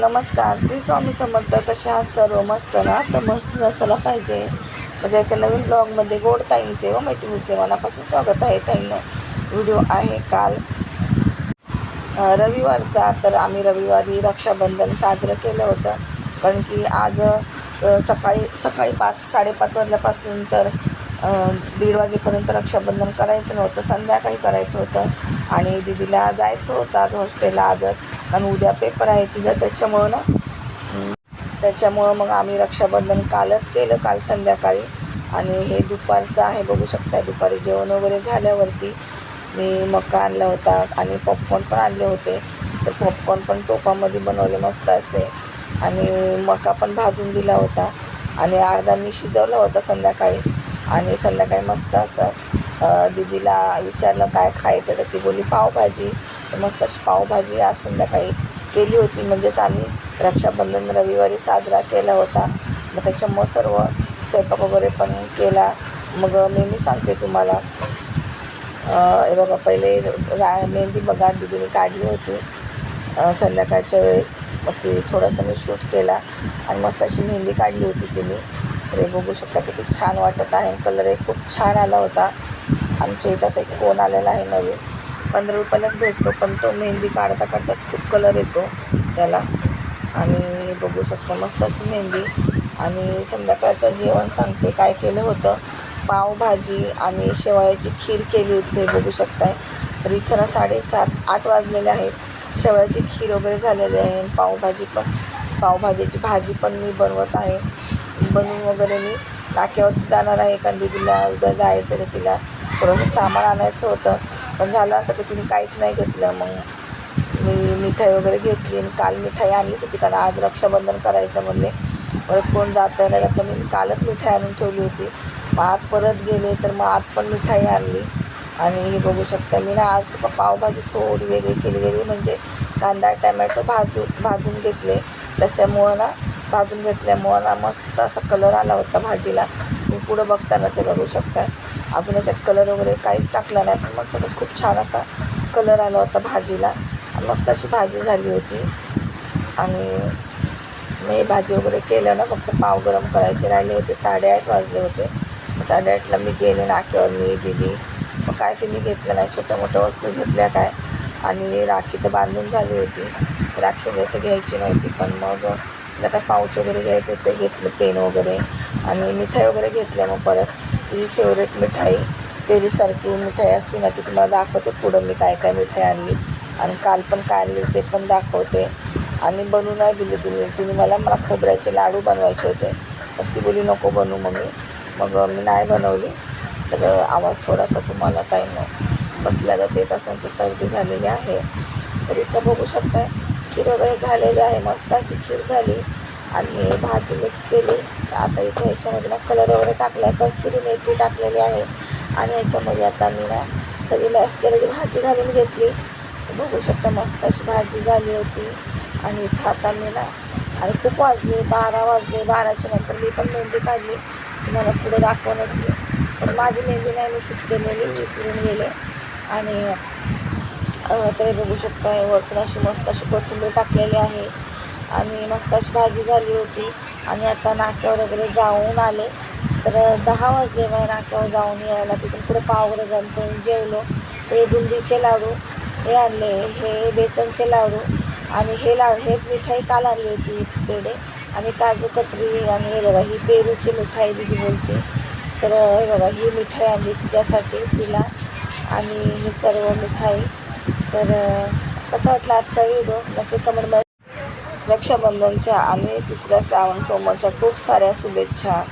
नमस्कार. श्री स्वामी समर्थ कशा आहात सर्व मस्त ना? तर मस्त नसायला पाहिजे. म्हणजे एका नवीन ब्लॉगमध्ये गोड ताईंचे व मैत्रिणीचे मनापासून स्वागत आहे ताईनं. व्हिडिओ आहे काल. रविवारचा तर आम्ही रविवारी रक्षाबंधन साजरं केलं होतं. कारण की आज सकाळी सकाळी पाच साडेपाच वाजल्यापासून तर दीड वाजेपर्यंत रक्षाबंधन करायचं नव्हतं. संध्याकाळी करायचं होतं. आणि दिदीला जायचं होतं आज हॉस्टेलला आजच. कारण उद्या पेपर आहे तिचा त्याच्यामुळं ना. त्याच्यामुळं मग आम्ही रक्षाबंधन कालच केलं काल संध्याकाळी. आणि हे दुपारचं आहे बघू शकता. दुपारी जेवण वगैरे झाल्यावरती मी मका आणला होता आणि पॉपकॉर्न पण आणले होते. तर पॉपकॉर्न पण टोपामध्ये बनवले मस्त असे. आणि मका पण भाजून दिला होता. आणि अर्धा मी शिजवला होता संध्याकाळी. आणि संध्याकाळी मस्त असं दिदीला दीदीला विचारलं काय खायचं तर ती बोली पावभाजी. मस्त अशी पावभाजी आज संध्याकाळी केली होती. म्हणजेच आम्ही रक्षाबंधन रविवारी साजरा केला होता. मग त्याच्यामुळं सर्व स्वयंपाक वगैरे पण केला. मग मेनू सांगते तुम्हाला. हे बघा पहिले रा मेहंदी बघा दिदीने काढली होती. संध्याकाळच्या वेळेस मग ती थोडंसं मी शूट केला. आणि मस्त अशी मेहंदी काढली होती तिने. तर बघू शकता किती छान वाटत आहे. कलरही खूप छान आला होता. आमच्या इथं एक कोण आलेला आहे नवीन. पंधरा रुपयालाच भेटतो पण तो मेहंदी काढता काढताच खूप कलर येतो त्याला. आणि हे बघू शकतो मस्त अशी मेहंदी. आणि संध्याकाळचं जेवण सांगते काय केलं होतं? पावभाजी आणि शेवाळ्याची खीर केली होती ते बघू शकताय. तर इथं ना साडेसात आठ वाजलेले आहेत. शेवाळ्याची खीर वगैरे झालेली आहे पावभाजी पण. पावभाजीची भाजी पण मी बनवत आहे. बनवून वगैरे मी नाक्यावरती जाणार आहे एखादी तिला उद्या जायचं तर तिला थोडंसं सामान आणायचं होतं. पण झालं असं की तिने काहीच नाही घेतलं. मग मी मिठाई वगैरे घेतली आणि काल मिठाई आणलीच होती कारण आज रक्षाबंधन करायचं म्हणले. परत कोण जातं नाही जातं मी कालच मिठाई आणून ठेवली होती. मग आज परत गेले तर मग आज पण मिठाई आणली. आणि हे बघू शकता मी ना आज तुका पावभाजी थोडी वेगळी केली. वेगळी म्हणजे कांदा टमॅटो भाजू भाजून घेतले. तशामुळं ना भाजून घेतल्यामुळं ना मस्त असा कलर आला होता भाजीला. मी पुढं बघतानाच हे बघू शकता. अजून याच्यात कलर वगैरे काहीच टाकला नाही पण मस्त असं खूप छान असा कलर आला होता भाजीला. मस्त अशी भाजी झाली होती. आणि मी भाजी वगैरे केलं ना फक्त पाव गरम करायचे राहिले होते साडेआठ वाजले होते. साडेआठला मी गेले नाक्यावर मी दिली. मग काय ते मी घेतलं नाही छोट्या मोठ्या वस्तू घेतल्या काय. आणि राखी तर बांधून झाली होती. राखी वगैरे तर घ्यायची नव्हती पण मग मला काय पाऊच वगैरे घ्यायचं ते घेतलं पेन वगैरे. आणि मिठाई वगैरे घेतल्या मग परत. ही फेवरेट मिठाई. पेरूसारखी मिठाई असते ना ती तुम्हाला दाखवते पुढं मी काय काय मिठाई आणली. आणि काल पण काय आणली ते पण दाखवते. आणि बनवू नाही दिली तिने. तिने मला मला खोबऱ्याचे लाडू बनवायचे होते. पण ती बोली नको बनवू मम्मी. मग मी नाही बनवली. तर आवाज थोडासा तुम्हाला टाईम बसल्यागत येत असेल तर सर्दी झालेली आहे. तर इथं बघू शकताय खीर वगैरे झालेली आहे. मस्त अशी खीर झाली. आणि हे भाजी मिक्स केली. आता इथे ह्याच्यामध्ये ना कलर वगैरे टाकला आहे कस्तुरी मेथी टाकलेली आहे. आणि ह्याच्यामध्ये आता मी ना सगळी मॅश केलेली भाजी घालून घेतली. बघू शकता मस्त अशी भाजी झाली होती. आणि इथं आता मी ना आणि खूप वाजले बारा वाजले. बाराच्या नंतर मी पण मेहंदी काढली. तुम्हाला पुढे दाखवणच मी पण माझी मेहंदी नाही मी शूट केलेली विसरून गेले. आणि तरी ते बघू शकता वरतून अशी मस्त अशी कोथिंबीर टाकलेली आहे. आणि मस्त अशी भाजी झाली होती. आणि आता नाक्यावर वगैरे जाऊन आले. तर दहा वाजले मला नाक्यावर जाऊन यायला. तिथून पुढे पाव वगैरे गरम करून जेवलो. ते बुंदीचे लाडू हे आणले. हे बेसनचे लाडू आणि हे लाडू हे मिठाई काल आणली होती पेढे. आणि काजू कतरी आणि हे बघा ही पेरूची मिठाई दिदी बोलते. तर हे बघा ही मिठाई आणली तिच्यासाठी तिला आणि हे सर्व मिठाई. तर कसं वाटलं आजचा व्हिडिओ? नक्की कमेंटमध्ये रक्षाबंधनच्या आणि तिसऱ्या श्रावण सोमवारच्या खूप साऱ्या शुभेच्छा.